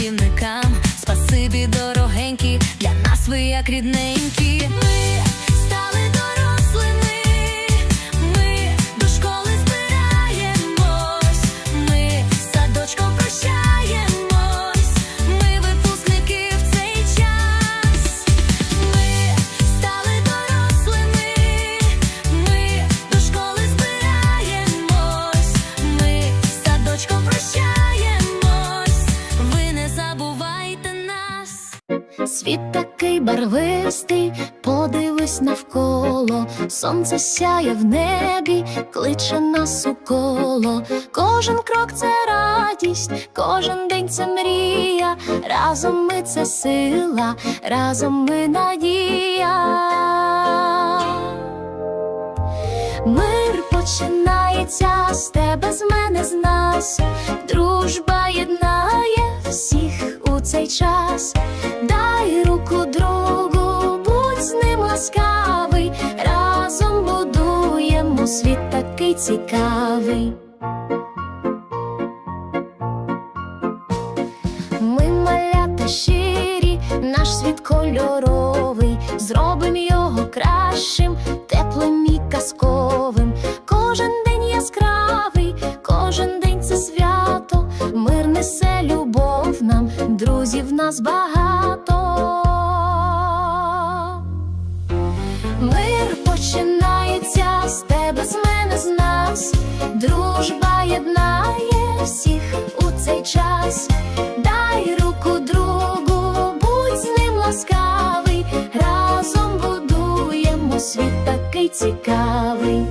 Працівникам. Спасибі, дорогенькі, для нас ви як рідненькі. Світ такий барвистий, подивись навколо, сонце сяє в небі, кличе нас у коло. Кожен крок це радість, кожен день це мрія. Разом ми це сила, разом ми надія. Мир починається з тебе, з мене, з нас. Дружба єднає всіх у цей час. Світ такий цікавий. Ми малята щирі, наш світ кольоровий, зробим його кращим, теплим і казковим. Кожен день яскравий, кожен день це свято, мир несе любов нам, друзів нас багато. Дай руку другу, будь з ним ласкавий. Разом будуємо світ такий цікавий.